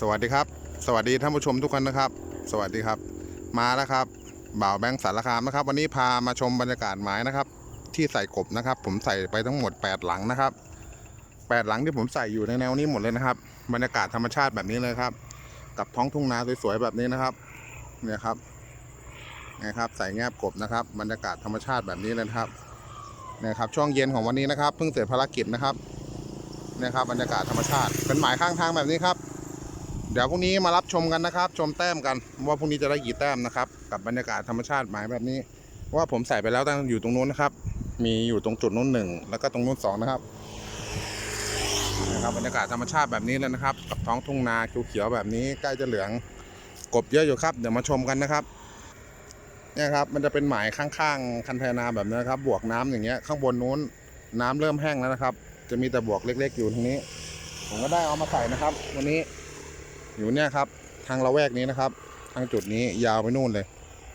สวัสดีครับ สวัสดีท่านผู้ชมทุกคนนะครับ สวัสดีครับ มาแล้วครับ บ่าวแบงค์สารคามนะครับ วันนี้พามาชมบรรยากาศไม้นะครับ ที่ใส่กบนะครับ ผมใส่ไปทั้งหมด 8 หลังนะครับ 8 หลังที่ผมใส่อยู่ในแนวนี้หมดเลยนะครับ บรรยากาศธรรมชาติแบบนี้เลยครับ กับท้องทุ่งนาสวยๆแบบนี้นะครับ เนี่ยครับนี่ยครับ ใส่แงบกบนะครับ บรรยากาศธรรมชาติแบบนี้เลยครับเนี่ยครับ ช่วงเย็นของวันนี้นะครับ เพิ่งเสร็จภารกิจนะครับเนี่ยครับบรรยากาศธรรมชาติเป็นหมายข้างทางแบบนี้ครับ เดี๋ยวพรุ่งนี้มารับชมกันนะครับ ชมแต้มกันว่าพรุ่งนี้จะได้กี่แต้มนะครับ กับบรรยากาศธรรมชาติหมายแบบนี้ว่าผมใส่ไปแล้วตั้งอยู่ตรงนู้นนะครับ มีอยู่ตรงจุดนู้นหนึ่งแล้วก็ตรงนู้นสองนะครับนะครับบรรยากาศธรรมชาติแบบนี้เลยนะครับ กับท้องทุ่งนาเขียวๆแบบนี้ใกล้จะเหลืองกบเยอะอยู่ครับ เดี๋ยวมาชมกันนะครับเนี่ยครับมันจะเป็นหมายข้างๆคันไทนาแบบนี้นครับ บวกน้ำอย่างเงี้ยข้างบนนู้นน้ำเริ่มแห้งแล้วนะครับ จะมีแต่บวกเล็ก ๆ อยู่ตรงนี้ ผมก็ได้เอามาใส่นะครับ วันนี้ อยู่เนี่ยครับ ทางละแวกนี้นะครับ ทางจุดนี้ยาวไปนู่นเลย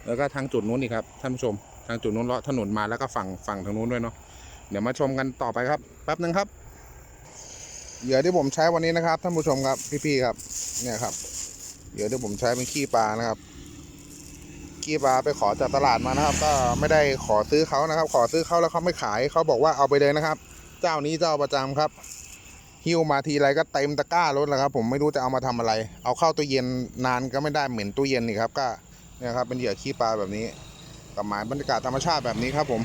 แล้วก็ทางจุดนู้นอีกครับท่านผู้ชม ทางจุดนู้นเลาะถนนมาแล้วก็ฝั่งฝั่งทางนู้นด้วยเนาะเดี๋ยวมาชมกันต่อไปครับแป๊บนึงครับเหยื่อที่ผมใช้วันนี้นะครับท่านผู้ชมครับพี่ๆครับ เนี่ยครับเหยื่อที่ผมใช้เป็นขี้ปลานะครับขี้ปลาไปขอจากตลาดมานะครับ ก็ไม่ได้ขอซื้อเขานะครับ ขอซื้อเขาแล้วเขาไม่ขายเขาบอกว่าเอาไปเลยนะครับ เจ้านี้เจ้าประจำครับ หิ้วมาทีไรก็เต็มตะกร้ารถแล้วครับ ผมไม่รู้จะเอามาทำอะไร เอาเข้าตู้เย็นนานก็ไม่ได้เหม็นตู้เย็นนี่ครับก็เนี่ยครับเป็นเหยื่อขี้ปลาแบบนี้กับหมายบรรยากาศธรรมชาติแบบนี้ครับ ผม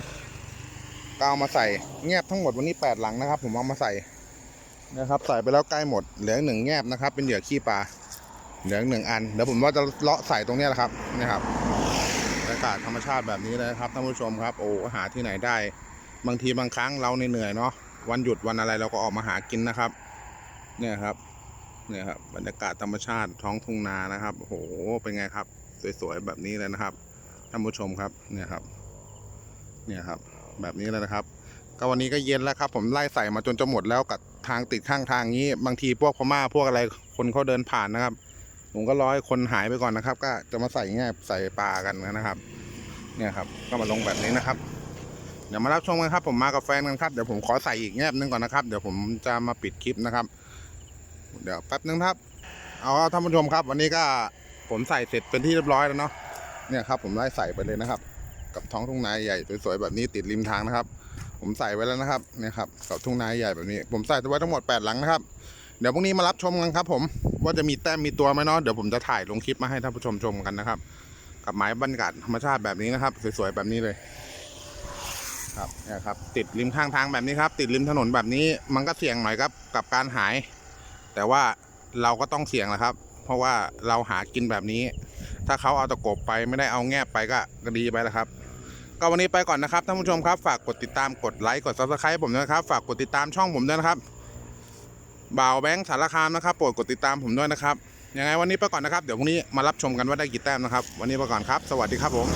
ก็เอามาใส่แงบทั้งหมดวันนี้แปดหลังนะครับ ผมเอามาใส่นะครับ ใส่ไปแล้วใกล้หมดเหลือหนึ่งแงบนะครับ เป็นเหยื่อขี้ปลาเหลือหนึ่งอันเดี๋ยวผมว่าจะเลาะใส่ตรงนี้แหละครับนี่ครับบรรยากาศธรรมชาติแบบนี้เลยครับท่านผู้ชมครับ โอ้หาที่ไหนได้ บางทีบางครั้งเราเหนื่อยเนาะ วันหยุดวันอะไรเราก็ออกมาหากินนะครับ เนี่ยครับเนี่ยครับบรรยากาศธรรมชาติท้องทุ่งนานะครับโอ้โหเป็นไงครับ สวยๆแบบนี้เลยนะครับท่านผู้ชมครับเนี่ยครับ เนี่ยครับ แบบนี้เลยนะครับ ก็วันนี้ก็เย็นแล้วครับ ผมไล่ใส่มาจนจะหมดแล้วกับทางติดข้างทางนี้ บางทีพวกพม่าพวกอะไรคนเขาเดินผ่านนะครับ ผมก็ร้อยคนหายไปก่อนนะครับ ก็จะมาใส่แง่ใส่ปลากันนะครับ เนี่ยครับ ก็มาลงแบบนี้นะครับ เดี๋ยวมารับชมกันครับ ผมมากับแฟนกันครับ เดี๋ยวผมขอใส่อีกแงบนึงก่อนนะครับ เดี๋ยวผมจะมาปิดคลิปนะครับ เดี๋ยวแป๊บนึงครับ เอาท่านผู้ชมครับ วันนี้ก็ผมใส่เสร็จเป็นที่เรียบร้อยแล้วเนาะ เนี่ยครับ ผมไล่ใส่ไปเลยนะครับ กับท้องทุ่งนาใหญ่สวยๆแบบนี้ติดริมทางนะครับ ผมใส่ไว้แล้วนะครับ เนี่ยครับกับทุ่งนาใหญ่แบบนี้ ผมใส่ไว้ทั้งหมด8หลังนะครับ เดี๋ยวพรุ่งนี้มารับชมกันครับผม ว่าจะมีแต้มมีตัวไหมเนาะ เดี๋ยวผมจะถ่ายลงคลิปมาให้ท่านผู้ชมชมกันนะครับ กับไม้บรรยากาศธรรมชาติแบบนี้นะครับ สวยๆแบบนี้เลย ครับเนี่ยครับ ติดริมข้างทางแบบนี้ครับ ติดริมถนนแบบนี้ มันก็เสี่ยงหน่อยครับกับการหาย แต่ว่าเราก็ต้องเสี่ยงแหละครับ เพราะว่าเราหากินแบบนี้ ถ้าเขาเอาตะกบไปไม่ได้เอาแงบไปก็ดีไปแล้วครับก็วันนี้ไปก่อนนะครับท่านผู้ชมครับฝากกดติดตามกดไลค์กดซับสไครต์ผมด้วยนะครับ ฝากกดติดตามช่องผมด้วยนะครับบ่าวแบงค์สารคามนะครับโปรดกดติดตามผมด้วยนะครับยังไงวันนี้ไปก่อนนะครับ เดี๋ยวพรุ่งนี้มารับชมกันว่าได้กี่แต้มนะครับ วันนี้ไปก่อนครับ สวัสดีครับผม